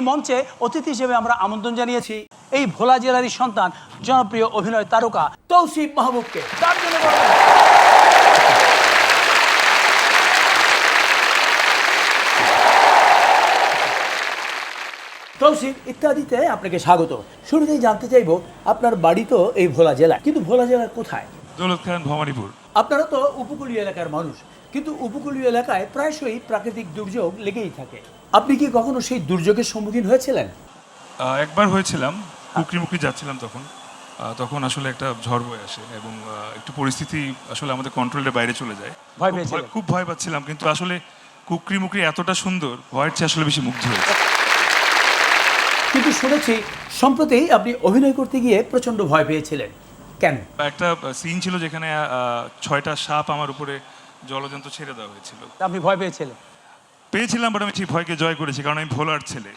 এই মঞ্চে অতিথি হিসেবে আমরা আমন্ত্রণ জানিয়েছি এই ভোলা জেলারই সন্তান, জনপ্রিয় অভিনয় তারকা তৌসিফ মাহবুবকে। তার জন্য তৌসিফ, ইত্যাদিতে আপনাকে স্বাগত। শুরুতেই জানতে চাইব, আপনার বাড়ি তো এই ভোলা জেলায়, কিন্তু ভোলা জেলার কোথায়? দৌলত খান, ভবানীপুর। আপনারা তো উপকূলীয় এলাকার মানুষ কিন্তু উপকূলীয় এলাকায় প্রায়শই প্রাকৃতিক দুর্যোগ লেগেই থাকে। আপনি কি কখনো সেই দুর্যোগের সম্মুখীন হয়েছিলেন? একবার হয়েছিলাম কুকরি মুকরি যাচ্ছিলাম তখন। তখন আসলে একটা ঝড় বয়ে আসে এবং একটু পরিস্থিতি আসলে আমাদের কন্ট্রোলের বাইরে চলে যায়। ভয় খুব খুব ভয় পাচ্ছিলাম কিন্তু আসলে কুকরি মুকরি এতটা সুন্দর ভয়ের চেয়ে আসলে বেশি মুগ্ধ হয়েছে। কিন্তু শুনেছি সম্প্রতি আপনি অভিনয় করতে গিয়ে প্রচণ্ড ভয় পেয়েছিলেন। কেন? একটা সিন ছিল যেখানে আহ, ছয়টা সাপ আমার উপরে জলজন্ত ছেড়ে দেওয়া হয়েছিল। আপনি ভয় পেয়েছিলেন? পেয়েছিলাম বাট আমি সেই ভয়কে জয় করেছি কারণ আমি ভোলার ছেলে।